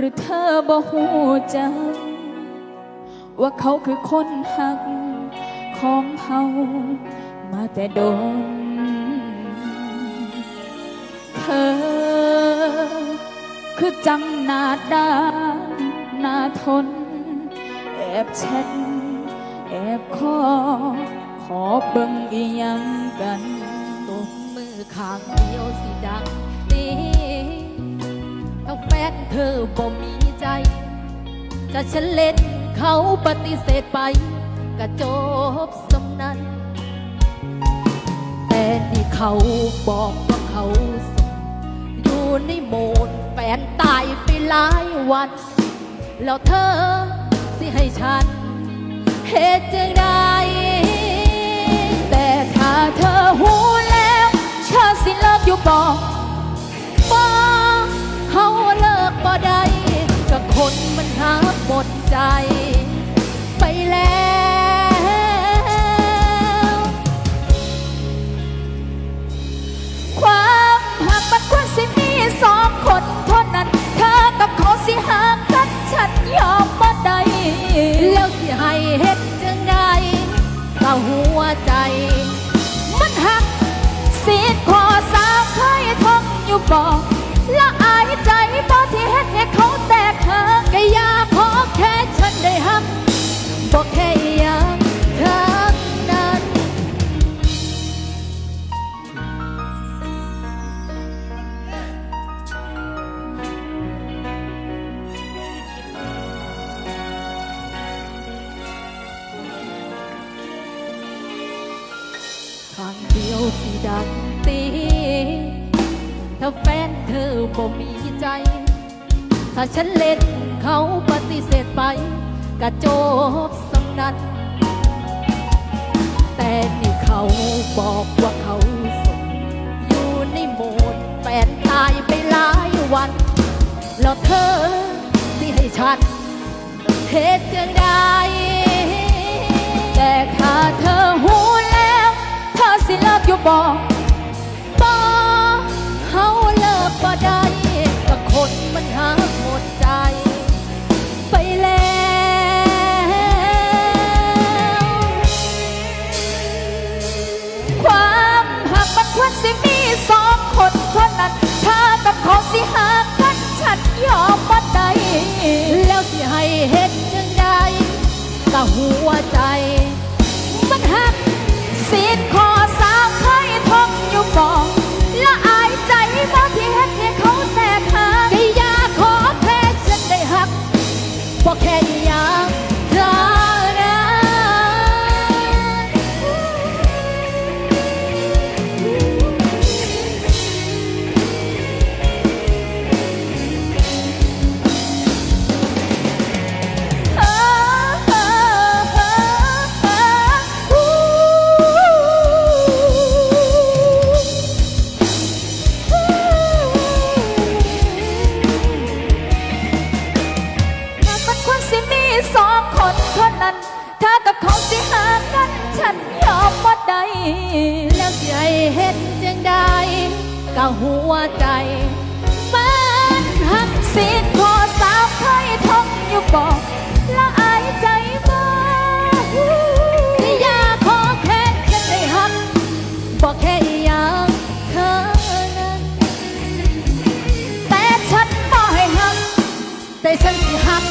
รือเธอบ่หูจักว่าเขาคือคนหักของเฮามาแต่โดน เธอ คือจังหนาด้านหนาทน แอบแชทแอบขอขอเบิ่งอีหยังกันตบมือข้างเดียวสิดังตีถ้ เธอบ่มีใจ จะฉันเล่นเขาปฏิเสธไปก็จบสำนั้น แต่นี่เขาบอกว่าเขาสดอยู่ในโหมดแฟนตายไปหลายวัน แล้วเธอสิให้ฉันเหตุจะได้แต่ถ้าเธอหูแล้วชาสิเลิกอยู่บอก ดใจไปแล้ว ความหักมันควรสิมีสองคนเท่านั้น เธอกับเขาสิหากันฉันยอมบ่ได้แล้วสิให้เฮ็ดจังใดก็หัวใจ มันหักสีดขอสาวเคยทองอยู่บอกละอายใจบ่ที่เฮ็ดให้เขาแตกหักก็อยา บอกแค่อยากทั้งนั้นข้างเดียวสิดังตีถ้าแฟนเธอบ่มีใจ ถ้าฉันเล่นเขาปฏิเสธไป กระโจบสำนันแต่นี่เขาบอกว่าเขาสดอยู่ในโหมดแฟนตายไปหลายวัน แล้วเธอที่ให้ฉันเหตุจังใด วรสิมีสองคนเท่านั้นเธอกับเขาสิหากันฉันยอมบ่ได้แล้วสิให้เฮ็ดจังใดก็หัวใจ มันหักสีดคอสาวเคยท่องอยู่บอกละอายใจบ่ที่เฮ็ดให้เขาแตกหักก็อยากขอแค่ฉันได้หักบอกแค่อยาก แล้วใจเห็นจังได้ก็หัวใจมันหักสิทพอสาวเคยทงอยู่บอกละอายใจบ่ไม่อยากขอแค่แค่ได้หักบอกแค่อย่างเธอนั้นแต่ฉันบ่ให้หักแต่ฉันสิหัก